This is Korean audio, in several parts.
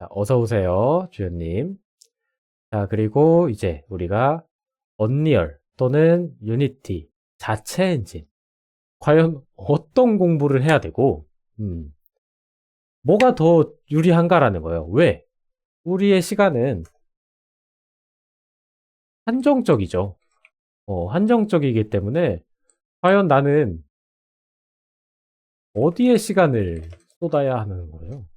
자, 어서 오세요, 주연님. 자, 그리고 이제 우리가 언리얼 또는 유니티 자체 엔진 과연 어떤 공부를 해야 되고 음, 뭐가 더 유리한가라는 거예요. 왜? 우리의 시간은 한정적이죠. 어, 한정적이기 때문에 과연 나는 어디에 시간을 쏟아야 하는 거예요?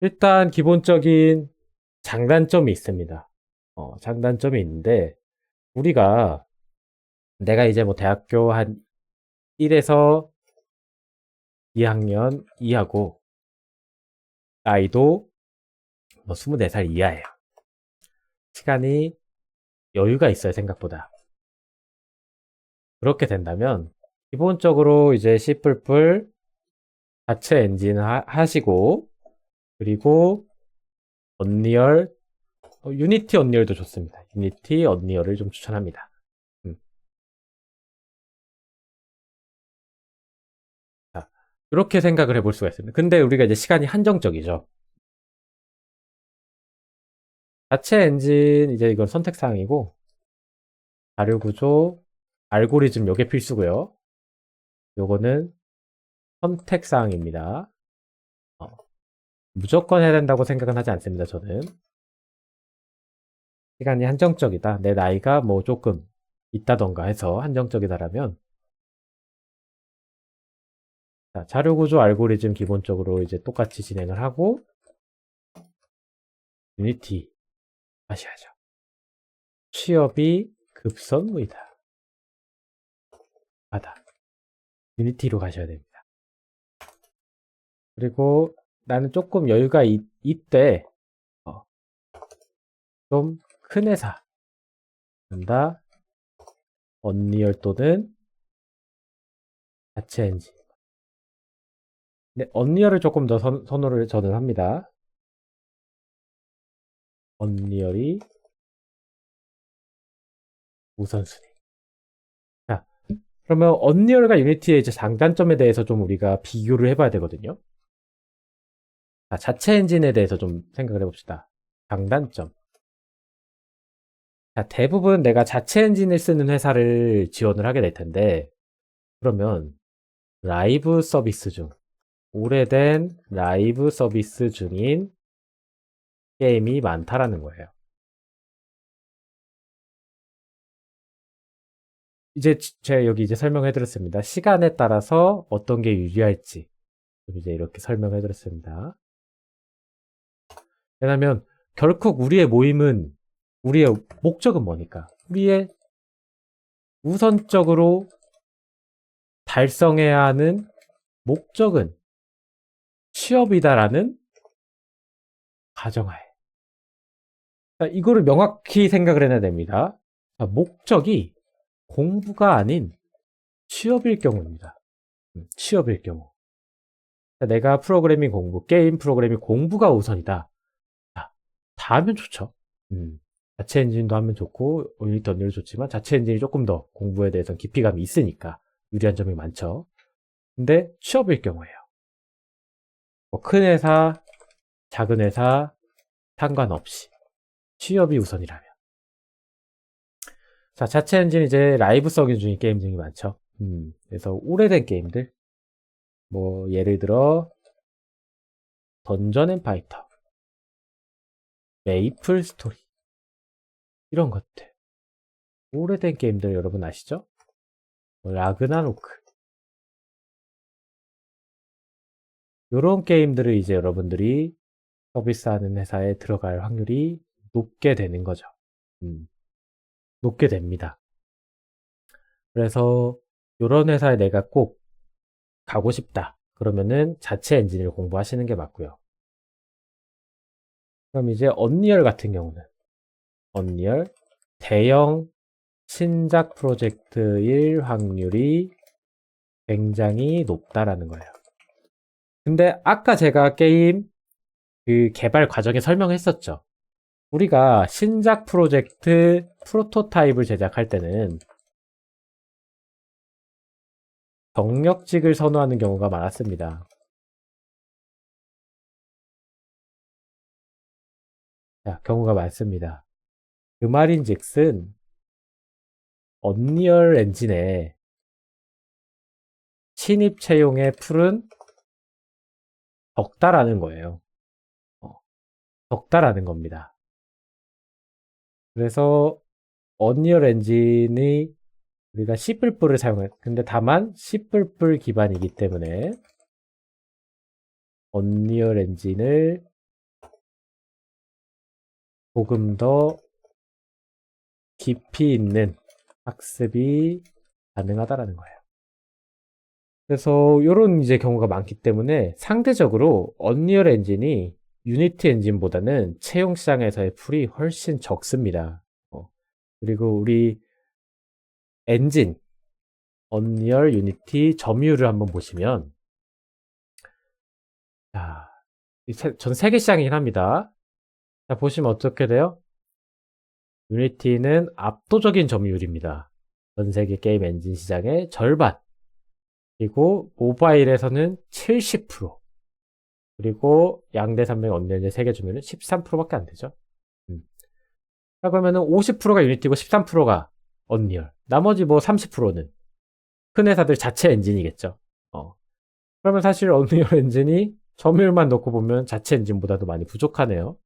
일단 기본적인 장단점이 있습니다. 어, 장단점이 있는데 우리가 내가 이제 뭐 대학교 한 1에서 2학년 이하고 나이도 뭐 24살 이하예요. 시간이 여유가 있어요, 생각보다. 그렇게 된다면 기본적으로 이제 C++ 자체 엔진 하, 하시고 그리고 언리얼 어, 유니티 언리얼도 좋습니다. 유니티 언리얼을 좀 추천합니다. 음. 자, 이렇게 생각을 해볼 수가 있습니다. 근데 우리가 이제 시간이 한정적이죠. 자체 엔진 이제 이건 선택 사항이고 자료 구조 알고리즘 요게 필수고요. 요거는 선택 사항입니다. 어, 무조건 해야 된다고 생각은 하지 않습니다. 저는 시간이 한정적이다. 내 나이가 뭐 조금 있다던가 해서 한정적이다라면 자, 자료 구조 알고리즘 기본적으로 이제 똑같이 진행을 하고 유니티 하셔야죠. 취업이 급선무이다. 바다. 유니티로 가셔야 됩니다. 그리고 나는 조금 여유가 있, 있대. 어, 좀큰 회사. 한다. 언리얼 또는 자체 엔진. 네, 언리얼을 조금 더 선, 선호를 저는 합니다. 언리얼이 우선순위. 자, 그러면 언리얼과 유니티의 이제 장단점에 대해서 좀 우리가 비교를 해봐야 되거든요. 자, 자체 엔진에 대해서 좀 생각을 해봅시다. 장단점. 자, 대부분 내가 자체 엔진을 쓰는 회사를 지원을 하게 될 텐데, 그러면 라이브 서비스 중, 오래된 라이브 서비스 중인 게임이 많다라는 거예요. 이제 제가 여기 이제 설명해 드렸습니다. 시간에 따라서 어떤 게 유리할지 이제 이렇게 설명해 드렸습니다. 왜냐하면 결국 우리의 모임은 우리의 목적은 뭐니까 우리의 우선적으로 달성해야 하는 목적은 취업이다라는 가정하에 자, 이거를 명확히 생각을 해야 됩니다. 자, 목적이 공부가 아닌 취업일 경우입니다. 음, 취업일 경우. 자, 내가 프로그래밍 공부, 게임 프로그래밍 공부가 우선이다. 자, 다 하면 좋죠. 음, 자체 엔진도 하면 좋고, 유니트 언니도 좋지만, 자체 엔진이 조금 더 공부에 대해서 깊이감이 있으니까 유리한 점이 많죠. 근데 취업일 경우에요. 뭐 큰 회사, 작은 회사, 상관없이. 취업이 우선이라면. 자, 자체 엔진 이제 라이브 서기 중인 게임 중이 많죠. 음, 그래서 오래된 게임들. 뭐, 예를 들어, 던전 앤 파이터, 메이플 스토리. 이런 것들. 오래된 게임들 여러분 아시죠? 뭐 라그나로크. 요런 게임들을 이제 여러분들이 서비스하는 회사에 들어갈 확률이 높게 되는 거죠. 음, 높게 됩니다. 그래서 이런 회사에 내가 꼭 가고 싶다. 그러면은 자체 엔진을 공부하시는 게 맞고요. 그럼 이제 언리얼 같은 경우는 언리얼 대형 신작 프로젝트일 확률이 굉장히 높다라는 거예요. 근데 아까 제가 게임 그 개발 과정에 설명했었죠. 우리가 신작 프로젝트 프로토타입을 제작할 때는 경력직을 선호하는 경우가 많았습니다. 경우가 많습니다. 그 말인 즉슨, 언리얼 엔진에 신입 채용의 풀은 적다라는 거예요. 어, 적다라는 겁니다. 그래서 언리얼 엔진이 우리가 C++을 사용해. 근데 다만 C++ 기반이기 때문에 언리얼 엔진을 조금 더 깊이 있는 학습이 가능하다라는 거예요. 그래서 이런 이제 경우가 많기 때문에 상대적으로 언리얼 엔진이 유니티 엔진보다는 채용 시장에서의 풀이 훨씬 적습니다. 어, 그리고 우리 엔진, 언리얼 유니티 점유율을 한번 보시면 자, 전 세계 시장이긴 합니다. 자, 보시면 어떻게 돼요? 유니티는 압도적인 점유율입니다. 전 세계 게임 엔진 시장의 절반. 그리고 모바일에서는 70%. 그리고 양대 산맥 언리얼 세계 점유율은 13%밖에 안 되죠. 음. 자, 그러면은 50%가 유니티고 13%가 언리얼. 나머지 뭐 30%는 큰 회사들 자체 엔진이겠죠. 어. 그러면 사실 언리얼 엔진이 점유율만 놓고 보면 자체 엔진보다도 많이 부족하네요.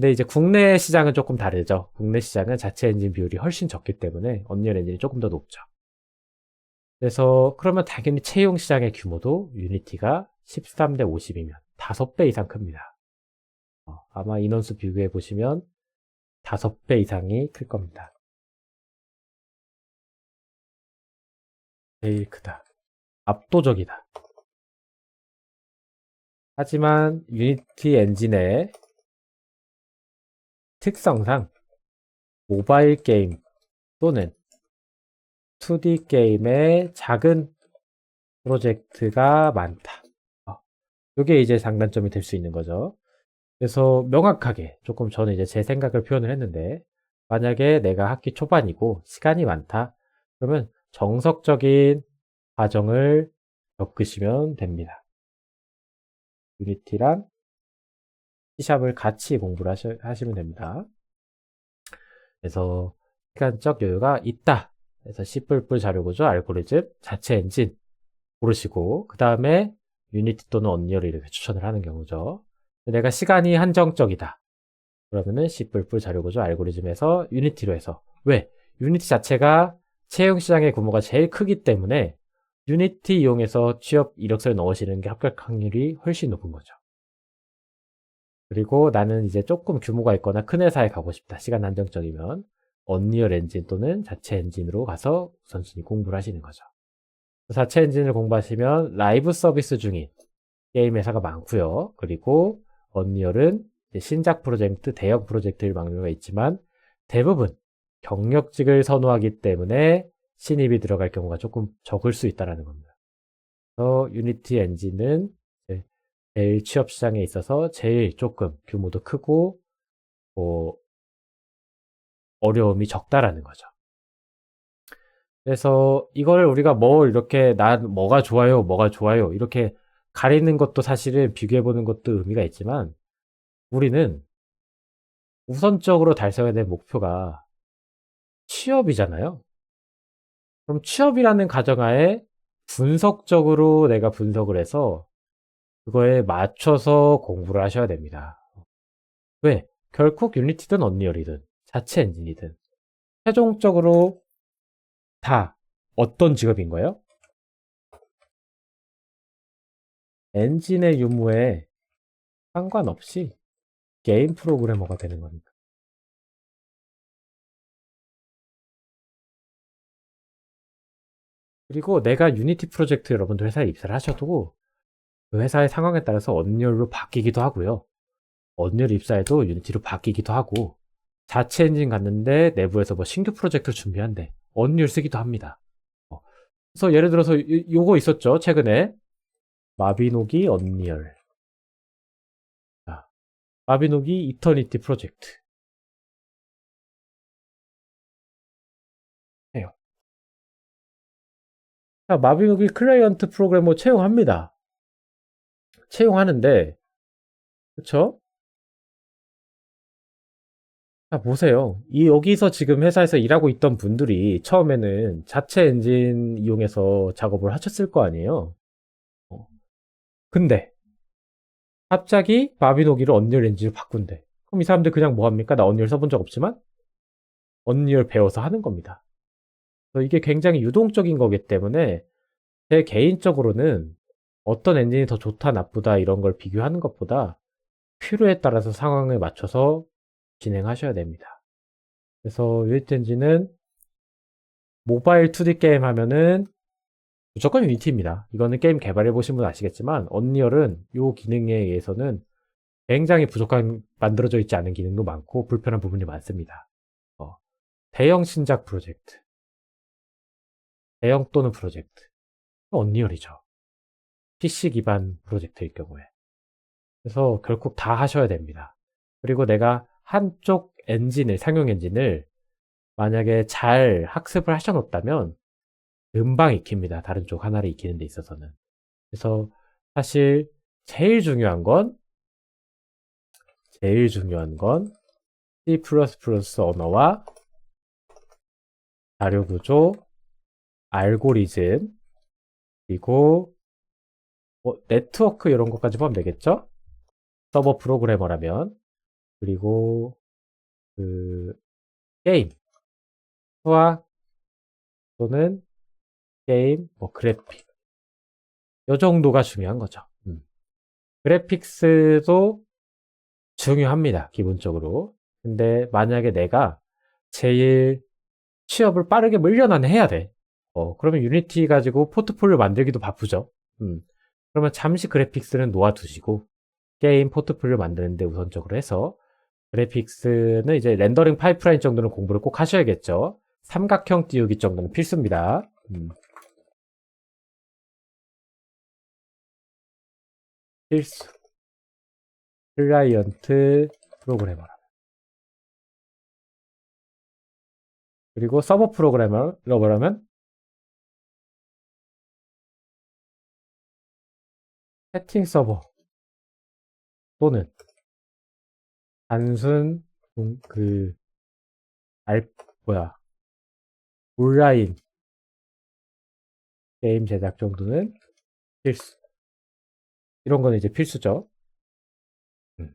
어. 근데 이제 국내 시장은 조금 다르죠. 국내 시장은 자체 엔진 비율이 훨씬 적기 때문에 언리얼 엔진이 조금 더 높죠. 그래서 그러면 당연히 채용 시장의 규모도 유니티가 13대 50이면 5배 이상 큽니다. 어, 아마 인원수 비교해 보시면 5배 이상이 클 겁니다. 제일 크다. 압도적이다. 하지만 유니티 엔진의 특성상 모바일 게임 또는 2D 게임의 작은 프로젝트가 많다. 이게 어, 이제 장단점이 될 수 있는 거죠. 그래서 명확하게 조금 저는 이제 제 생각을 표현을 했는데 만약에 내가 학기 초반이고 시간이 많다. 그러면 정석적인 과정을 겪으시면 됩니다. 유니티랑 C샵을 같이 공부를 하시, 하시면 됩니다. 그래서 시간적 여유가 있다. 그래서 C++ 자료구조, 알고리즘, 자체 엔진 고르시고 그 다음에 유니티 또는 언리얼을 이렇게 추천을 하는 경우죠. 내가 시간이 한정적이다. 그러면은 C++ 자료구조, 알고리즘에서 유니티로 해서 왜? 유니티 자체가 채용 시장의 규모가 제일 크기 때문에 유니티 이용해서 취업 이력서에 넣으시는 게 합격 확률이 훨씬 높은 거죠. 그리고 나는 이제 조금 규모가 있거나 큰 회사에 가고 싶다. 시간 한정적이면 언리얼 엔진 또는 자체 엔진으로 가서 우선순위 공부를 하시는 거죠. 자체 엔진을 공부하시면 라이브 서비스 중인 게임 회사가 많고요. 그리고 언리얼은 신작 프로젝트, 대형 프로젝트를 막는 경우가 있지만 대부분 경력직을 선호하기 때문에 신입이 들어갈 경우가 조금 적을 수 있다는 겁니다. 그래서 유니티 엔진은 제일 취업 시장에 있어서 제일 조금 규모도 크고 뭐 어려움이 적다라는 거죠. 그래서 이걸 우리가 뭐 이렇게 난 뭐가 좋아요, 뭐가 좋아요 이렇게 가리는 것도 사실은 비교해 보는 것도 의미가 있지만 우리는 우선적으로 달성해야 될 목표가 취업이잖아요. 그럼 취업이라는 가정하에 분석적으로 내가 분석을 해서 그거에 맞춰서 공부를 하셔야 됩니다. 왜? 결국 유니티든 언리얼이든 자체 엔진이든 최종적으로 다 어떤 직업인 거예요? 엔진의 유무에 상관없이 게임 프로그래머가 되는 겁니다. 그리고 내가 유니티 프로젝트 여러분들 회사에 입사를 하셔도 그 회사의 상황에 따라서 언리얼로 바뀌기도 하고요. 언리얼 입사해도 유니티로 바뀌기도 하고 자체 엔진 갔는데 내부에서 뭐 신규 프로젝트를 준비한대. 언리얼 쓰기도 합니다. 어. 그래서 예를 들어서 요 거 있었죠. 최근에 마비노기 언리얼. 자, 마비노기 이터니티 프로젝트. 해요. 자, 마비노기 클라이언트 프로그래머 채용합니다. 채용하는데, 그쵸? 자, 보세요. 이, 여기서 지금 회사에서 일하고 있던 분들이 처음에는 자체 엔진 이용해서 작업을 하셨을 거 아니에요? 어. 근데, 갑자기 마비노기를 언리얼 엔진으로 바꾼대. 그럼 이 사람들 그냥 뭐 합니까? 나 언리얼 써본 적 없지만, 언리얼 배워서 하는 겁니다. 이게 굉장히 유동적인 거기 때문에, 제 개인적으로는 어떤 엔진이 더 좋다, 나쁘다, 이런 걸 비교하는 것보다 필요에 따라서 상황에 맞춰서 진행하셔야 됩니다. 그래서 유니티 엔진은 모바일 2D 게임 하면은 무조건 유니티입니다. 이거는 게임 개발해 보신 분 아시겠지만 언리얼은 이 기능에 의해서는 굉장히 부족한 만들어져 있지 않은 기능도 많고 불편한 부분이 많습니다. 어, 대형 신작 프로젝트, 대형 또는 프로젝트, 언리얼이죠. PC 기반 프로젝트일 경우에. 그래서 결국 다 하셔야 됩니다. 그리고 내가 한쪽 엔진을, 상용 엔진을 만약에 잘 학습을 하셔놓았다면 금방 익힙니다. 다른 쪽 하나를 익히는 데 있어서는. 그래서 사실 제일 중요한 건 제일 중요한 건 C++ 언어와 자료 구조, 알고리즘, 그리고 뭐 네트워크 이런 것까지 보면 되겠죠? 서버 프로그래머라면 그리고 그 게임 수학 또는 게임 뭐 그래픽 이 정도가 중요한 거죠. 음. 그래픽스도 중요합니다. 기본적으로. 근데 만약에 내가 제일 취업을 빠르게 물려나는 해야 돼. 어, 그러면 유니티 가지고 포트폴리오 만들기도 바쁘죠. 음. 그러면 잠시 그래픽스는 놓아두시고 게임 포트폴리오 만드는데 우선적으로 해서 그래픽스는 이제 렌더링 파이프라인 정도는 공부를 꼭 하셔야겠죠. 삼각형 띄우기 정도는 필수입니다. 음. 필수. 클라이언트 프로그래머라. 그리고 서버 프로그래머라고 하면 세팅 서버 또는 단순 동- 그 알, 뭐야 온라인 게임 제작 정도는 필수. 이런 거는 이제 필수죠. 음.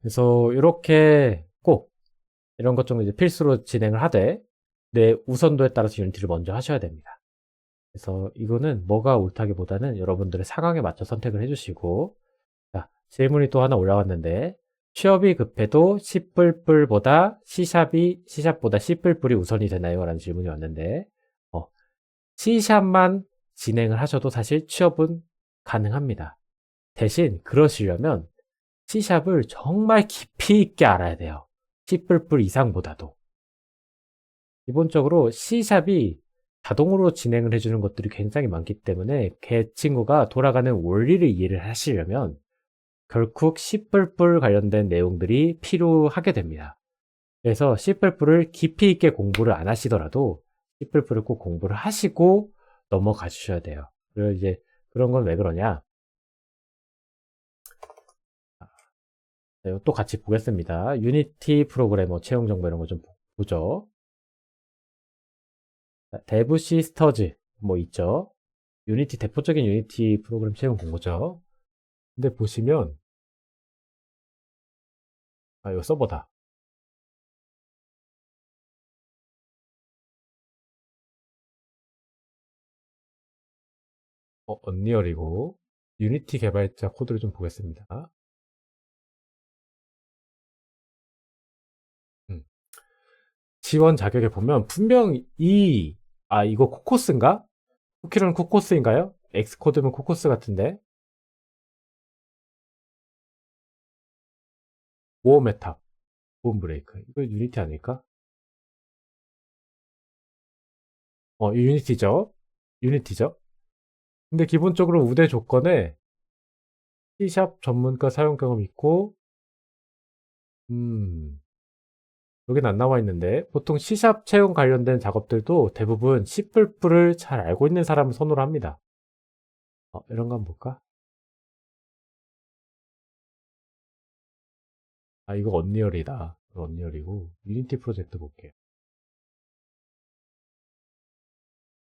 그래서 이렇게 꼭 이런 것 정도 이제 필수로 진행을 하되 내 우선도에 따라서 유니티를 먼저 하셔야 됩니다. 그래서 이거는 뭐가 옳다기보다는 여러분들의 상황에 맞춰 선택을 해주시고 자, 질문이 또 하나 올라왔는데 취업이 급해도 C++보다 C샵이 C샵보다 C++이 우선이 되나요? 라는 질문이 왔는데 어, C샵만 진행을 하셔도 사실 취업은 가능합니다. 대신 그러시려면 C샵을 정말 깊이 있게 알아야 돼요. C++ 이상보다도. 기본적으로 C샵이 자동으로 진행을 해주는 것들이 굉장히 많기 때문에 걔 친구가 돌아가는 원리를 이해를 하시려면 결국 C++ 관련된 내용들이 필요하게 됩니다. 그래서 C++를 깊이 있게 공부를 안 하시더라도 C++를 꼭 공부를 하시고 넘어가 주셔야 돼요. 그리고 이제 그런 건 왜 그러냐? 자, 또 같이 보겠습니다. 유니티 프로그래머 채용 정보 이런 거 좀 보죠. 데브 시스터즈 뭐 있죠. 유니티 대표적인 유니티 프로그램 채용 공고죠. 근데 보시면 아 이거 서버다. 어, 언리얼이고 유니티 개발자 코드를 좀 보겠습니다. 음. 지원 자격에 보면 분명 이, 아, 이거 코코스인가? 쿠키는 코코스인가요? 엑스코드면 코코스 같은데. 모어 메탑, 보험 브레이크. 이거 유니티 아닐까? 어, 이 유니티죠? 유니티죠? 근데 기본적으로 우대 조건에 C샵 전문가 사용 경험 있고, 음, 여긴 안 나와 있는데 보통 C샵 채용 관련된 작업들도 대부분 C++을 잘 알고 있는 사람을 선호를 합니다. 어, 이런 거 한번 볼까? 아, 이거 언리얼이다. 언리얼이고 유니티 프로젝트 볼게요.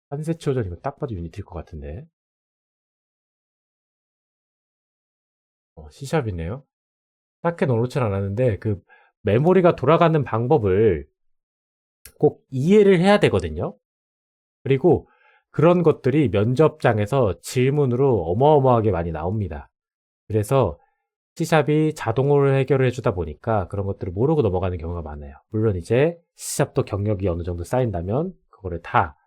한세 초전 이거 딱 봐도 유니티일 것 같은데. 어, C샵이네요. 딱히 넣어놓진 않았는데 그 메모리가 돌아가는 방법을 꼭 이해를 해야 되거든요. 그리고 그런 것들이 면접장에서 질문으로 어마어마하게 많이 나옵니다. 그래서 C샵이 자동으로 해결을 해주다 보니까 그런 것들을 모르고 넘어가는 경우가 많아요. 물론 이제 C샵도 경력이 어느 정도 쌓인다면 그거를 다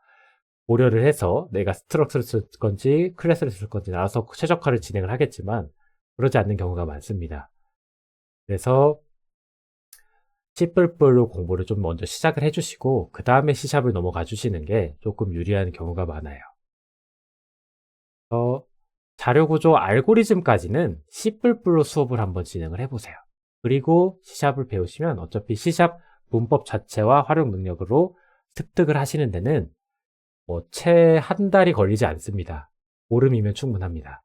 고려를 해서 내가 스트럭처를 쓸 건지 클래스를 쓸 건지 나와서 최적화를 진행을 하겠지만 그러지 않는 경우가 많습니다. 그래서 C++로 공부를 좀 먼저 시작을 해주시고 그 다음에 C샵을 넘어가 주시는 게 조금 유리한 경우가 많아요. 어, 자료구조 알고리즘까지는 C++로 수업을 한번 진행을 해보세요. 그리고 C샵을 배우시면 어차피 C샵 문법 자체와 활용 능력으로 습득을 하시는 데는 뭐 채 한 달이 걸리지 않습니다. 보름이면 충분합니다.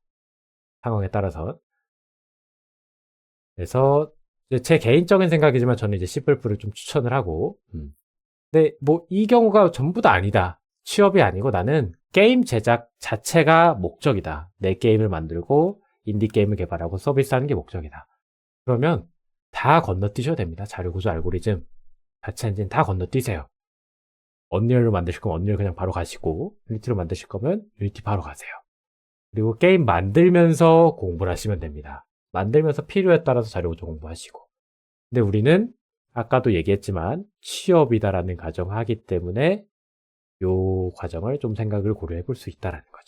상황에 따라서. 그래서 이 제제 개인적인 생각이지만 저는 이제 C++를 좀 추천을 하고, 음. 근데 뭐 이 경우가 전부 다 아니다. 취업이 아니고 나는 게임 제작 자체가 목적이다. 내 게임을 만들고 인디 게임을 개발하고 서비스하는 게 목적이다. 그러면 다 건너뛰셔도 됩니다. 자료 구조 알고리즘, 자체 엔진 다 건너뛰세요. 언리얼로 만드실 거면 언리얼 그냥 바로 가시고 유니티로 만드실 거면 유니티 바로 가세요. 그리고 게임 만들면서 공부를 하시면 됩니다. 만들면서 필요에 따라서 자료구조 공부하시고. 근데 우리는 아까도 얘기했지만 취업이다라는 가정하기 때문에 요 과정을 좀 생각을 고려해 볼 수 있다라는 거예요.